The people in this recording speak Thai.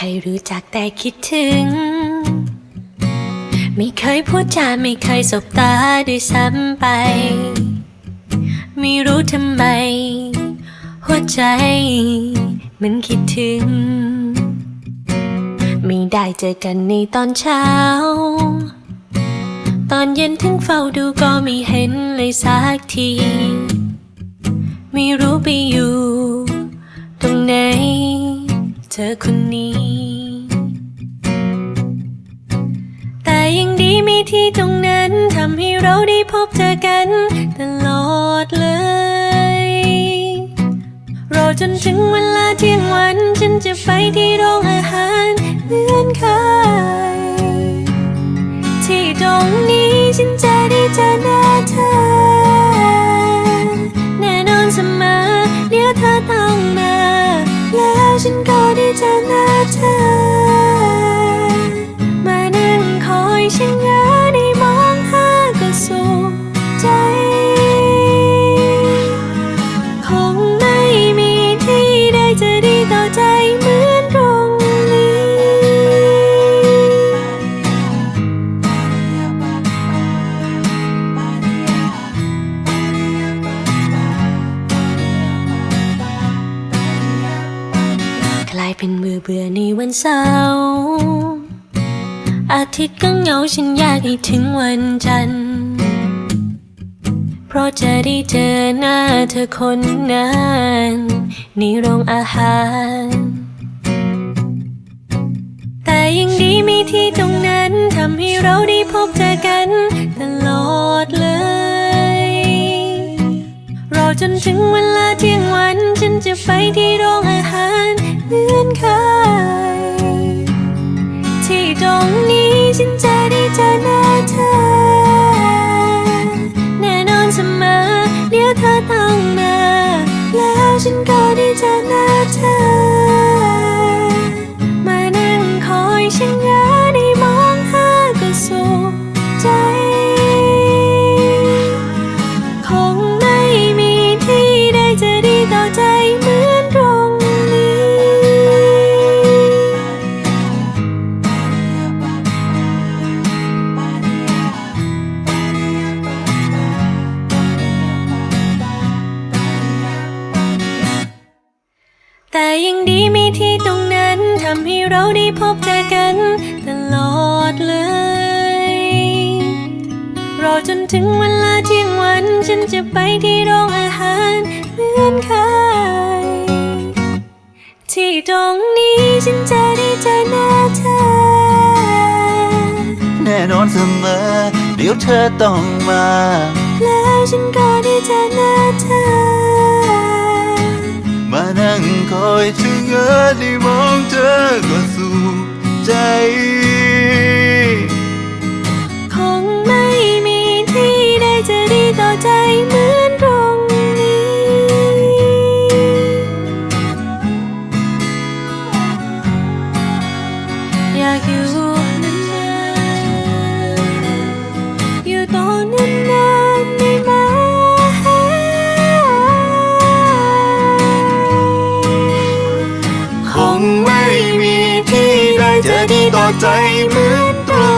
เคยรู้จักแต่คิดถึง ไม่เคยพูดจาไม่เคยสบตาด้วยซ้ำไป ไม่รู้ทำไม หัวใจมันคิดถึง ไม่ได้เจอกันในตอนเช้า ตอนเย็นถึงเฝ้าดูก็ไม่เห็นเลยสักที ไม่รู้ไปอยู่ ตรงไหน เธอคนนี้ มีที่ตรงนั้นทำให้เราได้พบเจอกัน ตลอดเลย รอจนถึงเวลาเที่ยงวัน ฉันจะไปที่โรงอาหารเหมือนเคยที่ตรงนี้ฉันจะได้เจอหน้าเธอแน่นอนเสมอายเป็นเบื่อเบื่อในวันเสาร์อาทิตย์ก็เหงาฉันอยากให้ถึงวันจันทร์ เพราะจะได้เจอหน้าเธอคนนั้นในโรงอาหาร แต่ยังดีมีที่ตรงนั้นทำให้เราได้พบเจอกันตลอดเลย รอจนถึงเวลาเที่ยงวัน ฉันจะไปที่โรงอาหาร เหมือนเคย แต่ยังดีมีที่ตรงนั้นทำให้เราได้พบเจอกันตลอดเลย รอจนถึงเวลาเที่ยงวัน ฉันจะไปที่โรงอาหารเหมือนเคยที่ตรงนี้ฉันจะได้เจอหน้าเธอ แน่นอนเสมอ เดี๋ยวเธอต้องมา แล้วฉันก็ได้เจอหน้าเธอมานั่ง คอยช่วยเงินได้มองเธอก็สู่ใจ คงไม่มีที่ใดจะดีต่อใจเหมือนตรงนี้ อยากอยู่ เธอดีต่อใจเหมือนตรง